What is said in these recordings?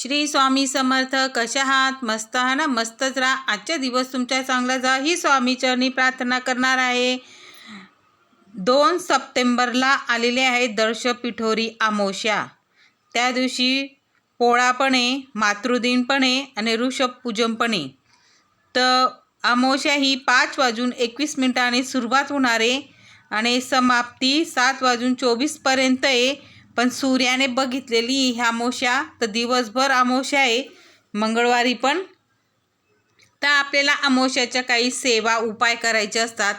श्री स्वामी समर्थ कशा आहात? मस्त आहात ना? मस्तच राहा. आजचा दिवस तुमच्या चांगला जा. ही स्वामी चरणी प्रार्थना करणार आहे. दोन सप्टेंबरला आलेले आहे दर्श पिठोरी अमावस्या त्या दिवशी पोळा पण आहे मातृदिन पण आहे आणि ऋषभ पूजन पण आहे तर अमावस्या ही पाच वाजून एकवीस मिनिटाने सुरुवात होणार आहे आणि समाप्ती सात वाजून चोवीसपर्यंत आहे. पण सूर्याने बघितलेली ह्या अमावस्या तर दिवसभर अमावस्या आहे. मंगळवारी पण. तर आपल्याला अमावस्याच्या काही सेवा उपाय करायचे असतात.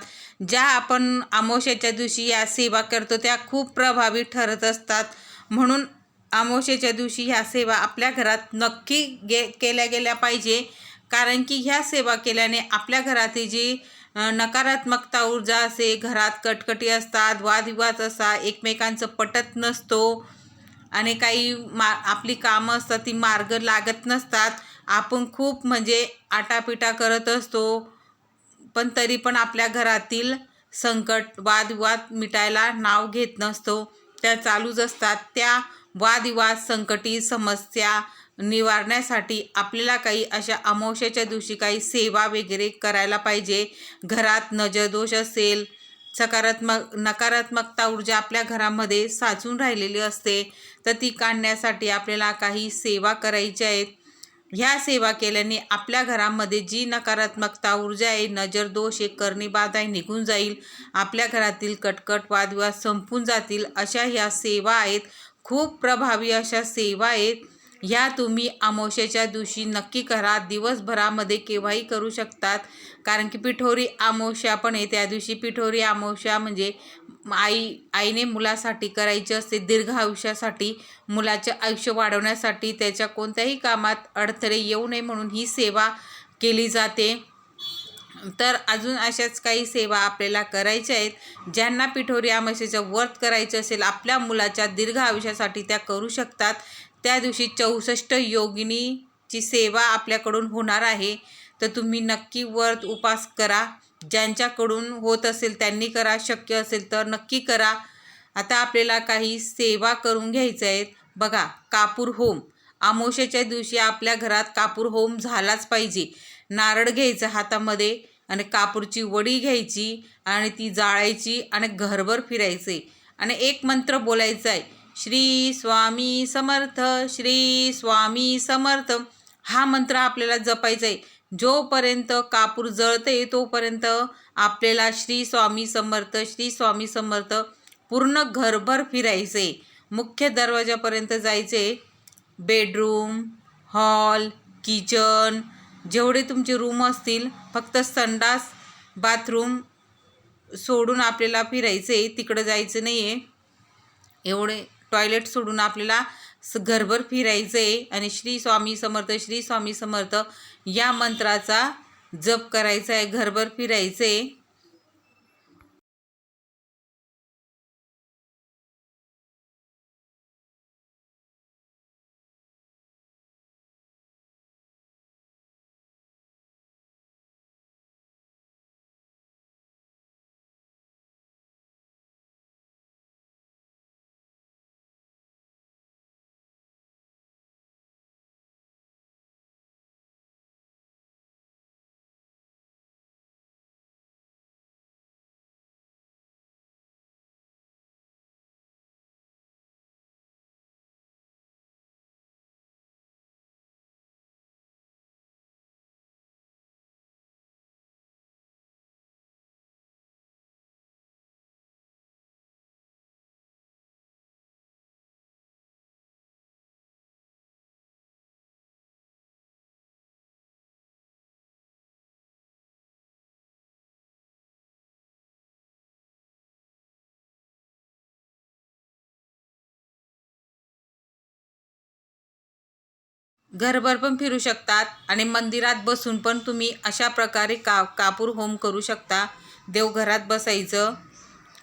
ज्या आपण अमावस्याच्या दिवशी या सेवा करतो त्या खूप प्रभावी ठरत असतात. म्हणून अमावस्याच्या दिवशी ह्या सेवा आपल्या घरात नक्की गे केल्या गेल्या पाहिजे. कारण की ह्या सेवा केल्याने आपल्या घरातील जी नकारात्मकता ऊर्जा असे घरात कटकटी असतात वादविवाद असा एकमेकांचं पटत नसतो आणि काही मा आपली कामं असतात ती मार्ग लागत नसतात. आपण खूप म्हणजे आटापिटा करत असतो पण तरी पण आपल्या घरातील संकट वादविवाद मिटायला नाव घेत नसतो. त्या चालूच असतात. त्या वादविवाद संकटी समस्या निवारण्यासाठी आपल्याला काही अशा अमावस्याच्या दिवशी काही सेवा वगैरे करायला पाहिजे. घरात नजरदोष असेल सकारात्मक नकारात्मकता ऊर्जा आपल्या घरामध्ये साचून राहिलेली असते तर ती काढण्यासाठी आपल्याला काही सेवा करायच्या आहेत ह्या सेवा केल्याने आपल्या घरामध्ये जी नकारात्मकता ऊर्जा आहे नजरदोष एक आहे आहे निघून जाईल. आपल्या घरातील कटकट वादविवाद संपून जातील. अशा ह्या सेवा आहेत. खूप प्रभावी अशा सेवा आहेत. ह्या तुम्ही आमोशेच्या दिवशी नक्की करा. दिवसभरामध्ये केव्हाही करू शकतात. कारण की पिठोरी अमावस्या पण आहे. त्या दिवशी पिठोरी अमावस्या म्हणजे आई आईने मुलासाठी करायची असते. दीर्घ आयुष्यासाठी मुलाचे आयुष्य वाढवण्यासाठी त्याच्या कोणत्याही कामात अडथळे येऊ नये म्हणून ही सेवा केली जाते. तर अजून अशाच काही सेवा आपल्याला करायच्या आहेत ज्यांना पिठोरी अमावस्येचं व्रत करायचं असेल आपल्या मुलाच्या दीर्घ आयुष्यासाठी त्या करू शकतात. त्या दिवशी चौसष्ट योगिनीची सेवा आपल्याकडून होणार आहे. तर तुम्ही नक्की व्रत उपास करा. ज्यांच्याकडून होत असेल त्यांनी करा शक्य असेल तर नक्की करा. आता आपल्याला काही सेवा करून घ्यायच्या आहेत. बघा कापूर होम. अमावस्याच्या दिवशी आपल्या घरात कापूर होम झालाच पाहिजे. नारळ घ्यायचं हातामध्ये. आणि कापूरची वडी घ्यायची आणि ती जाळायची आणि घरभर फिरायचे. आणि एक मंत्र बोलायचा आहे श्री स्वामी समर्थ श्री स्वामी समर्थ. हा मंत्र आपल्याला जपायचा आहे. जोपर्यंत कापूर जळते तोपर्यंत आपल्याला श्री स्वामी समर्थ श्री स्वामी समर्थ पूर्ण घरभर फिरायचे. मुख्य दरवाजापर्यंत जायचे. बेडरूम हॉल किचन जेवढे तुमचे रूम असतील फक्त संडास बाथरूम सोडून आपल्याला फिरायचे तिकडं जायचं नाही आहे एवढे टॉयलेट सोडून आपल्याला स घरभर फिरायचं आहे आणि श्री स्वामी समर्थ श्री स्वामी समर्थ या मंत्राचा जप करायचा आहे घरभर फिरायचं आहे घरभर पण फिरू शकतात आणि मंदिरात बसून पण तुम्ही अशा प्रकारे का कापूर होम करू शकता. देवघरात बसायचं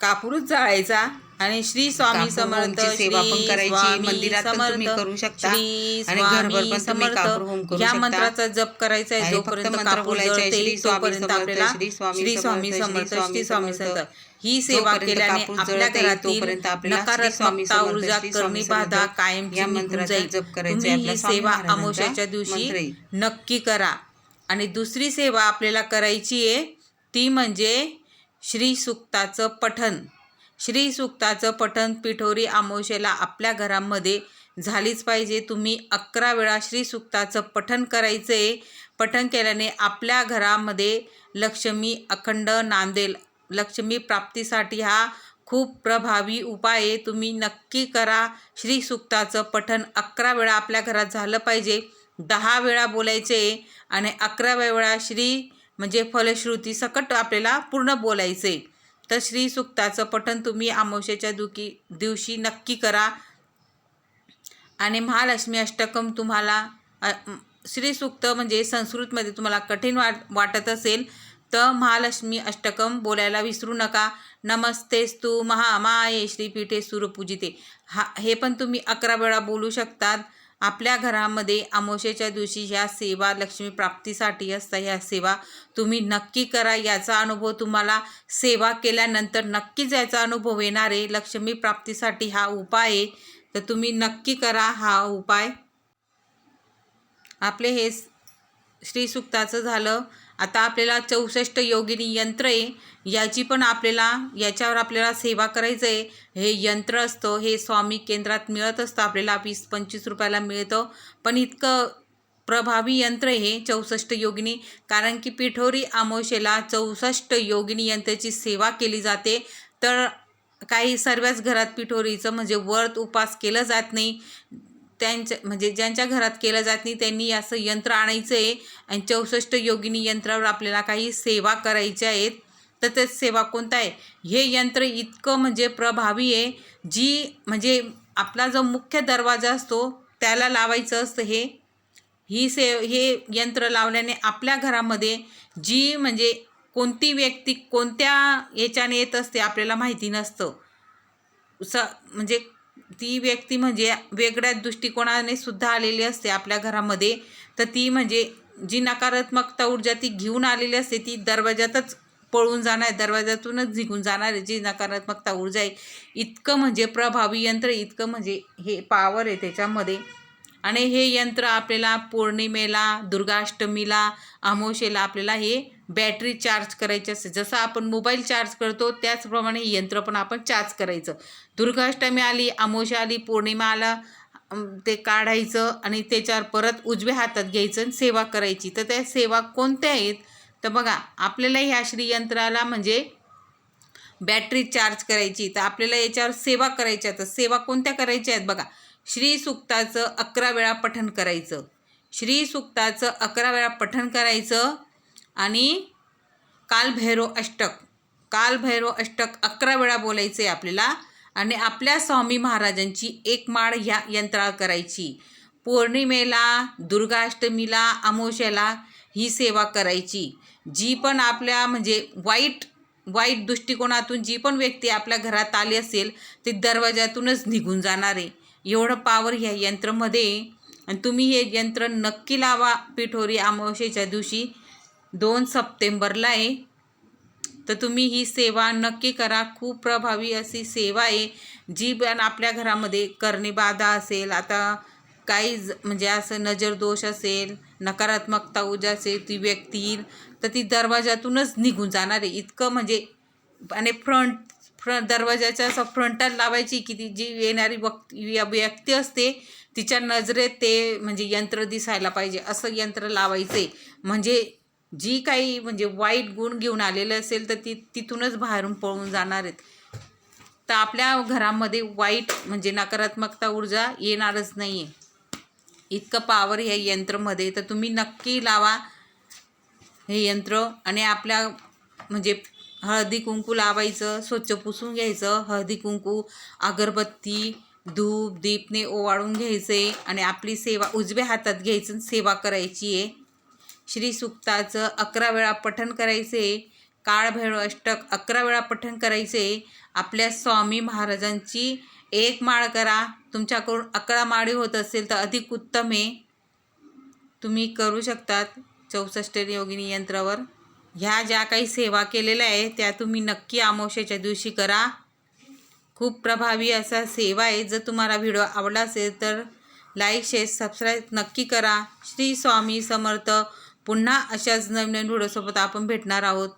कापूरच जाळायचा. आणि श्री स्वामी समर्थ सेवा पण करायची. मंदिरात तुम्ही करू शकता. श्री आणि घरभर स्वामी पण तुम्ही कापूर होम समर्थ करू या. मंत्राचा जप करायचा आहे जोपर्यंत मंत्र बोलायचे आहे, तोपर्यंत आपल्याला श्री स्वामी समर्थ, श्री स्वामी समर्थ. ही सेवा केल्याने आपल्या घरातील नकारात्मकता ऊर्जा स्वामी बाधा कायमची या मंत्राचा जप करायचा ही सेवा अमावस्याच्या मंत्र दिवशी. नक्की करा आणि दुसरी सेवा आपल्याला करायची आहे ती म्हणजे श्री सुक्ताचं पठण श्री सुक्ताचं पठण पिठोरी आमोशेला आपल्या घरामध्ये झालीच पाहिजे. तुम्ही अकरा वेळा श्री सुक्ताचं पठण करायचं. आहे पठण केल्याने आपल्या घरामध्ये लक्ष्मी अखंड नांदेल. लक्ष्मी प्राप्तीसाठी हा खूप प्रभावी उपाय आहे. तुम्ही नक्की करा. श्री सुक्ताचं पठण अकरा वेळा आपल्या घरात झालं पाहिजे. दहा वेळा बोलायचे आणि अकराव्या वेळा श्री म्हणजे फलश्रुती सकट आपल्याला पूर्ण बोलायचे. तर श्री सुक्ताचं पठण तुम्ही अमावस्येच्या दुखी दिवशी नक्की करा. आणि महालक्ष्मी अष्टकम तुम्हाला अ, श्री सुक्त म्हणजे संस्कृतमध्ये तुम्हाला कठीण वाट वाटत असेल तर महालक्ष्मी अष्टकम बोलायला विसरू नका. नमस्तेस्तु महामाये श्रीपीठे सुरपूजिते. हा हे पण तुम्ही अकरा वेळा बोलू शकतात. आपल्या घरामध्ये अमावस्येच्या दिवशी ह्या सेवा लक्ष्मी प्राप्तीसाठी असतात. ह्या सेवा तुम्ही नक्की करा. याचा अनुभव तुम्हाला सेवा केल्यानंतर नक्कीच याचा अनुभव येणार आहे. लक्ष्मी प्राप्तीसाठी हा उपाय आहे. तर तुम्ही नक्की करा हा उपाय. आपले हे श्रीसुक्ताचं झालं. आता आपल्याला चौसष्ट योगिनी यंत्र आहे. याची पण आपल्याला याच्यावर आपल्याला सेवा करायचं आहे हे यंत्र असतं हे स्वामी केंद्रात मिळत असतं. आपल्याला वीस पंचवीस रुपयाला मिळतं. पण इतकं प्रभावी यंत्र हे चौसष्ट योगिनी. कारण की पिठोरी आमोशेला चौसष्ट योगिनी यंत्राची सेवा केली जाते. तर काही सर्वच घरात पिठोरीचं म्हणजे व्रत उपास केलं जात नाही. त्यांच्या म्हणजे ज्यांच्या घरात केलं जात नाही त्यांनी असं यंत्र आणायचं आहे आणि चौसष्ट योगिनी यंत्रावर आपल्याला काही सेवा करायच्या आहेत तर ते सेवा कोणता आहे हे यंत्र इतकं म्हणजे प्रभावी आहे जी म्हणजे आपला जो मुख्य दरवाजा असतो त्याला लावायचं असतं हे. ही से हे यंत्र लावल्याने आपल्या घरामध्ये जी म्हणजे कोणती व्यक्ती कोणत्या याच्याने येत असते आपल्याला माहिती नसतं. स म्हणजे ती व्यक्ती म्हणजे वेगळ्या दृष्टिकोनाने सुद्धा आलेली असते आपल्या घरामध्ये. तर ती म्हणजे जी नकारात्मकता ऊर्जा ती घेऊन आलेली असते ती दरवाजातच पळून जाणार दरवाजातूनच निघून जाणार आहे. जी नकारात्मकता ऊर्जा आहे इतकं म्हणजे प्रभावी यंत्र इतकं म्हणजे हे पावर आहे त्याच्यामध्ये. आणि हे यंत्र आपल्याला पौर्णिमेला दुर्गाष्टमीला अमावशेला आपल्याला हे बॅटरी चार्ज करायची असते जसं आपण मोबाईल चार्ज करतो त्याचप्रमाणे हे यंत्र पण आपण चार्ज करायचं. दुर्गाष्टमी आली अमावशा आली पौर्णिमा आला ते काढायचं आणि त्याच्यावर परत उजव्या हातात घ्यायचं आणि सेवा करायची. तर त्या सेवा कोणत्या आहेत? तर बघा आपल्याला ह्या श्रीयंत्राला म्हणजे बॅटरी चार्ज करायची. तर आपल्याला याच्यावर सेवा करायच्या तर सेवा कोणत्या करायच्या आहेत? बघा श्री सुक्ताचं अकरा वेळा पठण करायचं. श्री सुक्ताचं अकरा वेळा पठण करायचं आणि कालभैरव अष्टक. कालभैरव अष्टक अकरा वेळा बोलायचं आहे आपल्याला आणि आपल्या स्वामी महाराजांची एक माळ ह्या यंत्रा करायची. पौर्णिमेला दुर्गाष्टमीला अमोश्याला ही सेवा करायची. जी पण आपल्या म्हणजे वाईट वाईट दृष्टिकोनातून जी पण व्यक्ती आपल्या घरात आली असेल ती दरवाज्यातूनच निघून जाणार. आहे एवढं पावर ह्या यंत्रामध्ये. आणि तुम्ही हे यंत्र नक्की लावा पिठोरी अमावस्येच्या दिवशी. दोन सप्टेंबरला आहे. तर तुम्ही ही सेवा नक्की करा. खूप प्रभावी अशी सेवा आहे. जी पण आपल्या घरामध्ये करणे बाधा असेल आता काही ज- म्हणजे असं नजर दोष असेल नकारात्मकता ऊर्जा असेल ती व्यक्ती येईल तर ती दरवाजातूनच निघून जाणार आहे. इतकं म्हणजे आणि फ्रंट फ्रंट दरवाजाच्या असं फ्रंटात लावायची की ती जी येणारी वक्त व्यक्ती असते तिच्या नजरेत ते म्हणजे यंत्र दिसायला पाहिजे. असं यंत्र लावायचे. म्हणजे जी काही म्हणजे वाईट गुण घेऊन आलेलं असेल तर ती तिथूनच बाहेरून पळून जाणार आहेत. तर आपल्या घरामध्ये वाईट म्हणजे नकारात्मकता ऊर्जा येणारच नाही आहे इतकं पावर ह्या यंत्रमध्ये. तर तुम्ही नक्की लावा हे यंत्र आणि आपल्या म्हणजे हळदी कुंकू लावायचं स्वच्छ पुसून घ्यायचं. हळदी कुंकू अगरबत्ती धूप दीपने ओवाळून घ्यायचे आणि आपली सेवा उजव्या हातात घ्यायचं आणि सेवा करायची आहे. श्री सुक्ताचं अकरा वेळा पठण करायचे काळभैरव अष्टक अकरा वेळा पठण करायचे. आपल्या स्वामी महाराजांची एक माळ करा. तुमच्याकडून अकरा माळी होत असेल तर अधिक उत्तम आहे. तुम्ही करू शकतात चौसष्ट योगिनी यंत्रावर. ह्या ज्या काही सेवा केलेल्या आहे त्या तुम्ही नक्की अमावश्याच्या दिवशी करा. खूप प्रभावी असा सेवा आहे. जर तुम्हाला व्हिडिओ आवडला असेल तर लाईक शेअर सबस्क्राईब नक्की करा. श्री स्वामी समर्थ. पुन्हा अशाच नवीन नवीन व्हिडिओसोबत आपण भेटणार आहोत.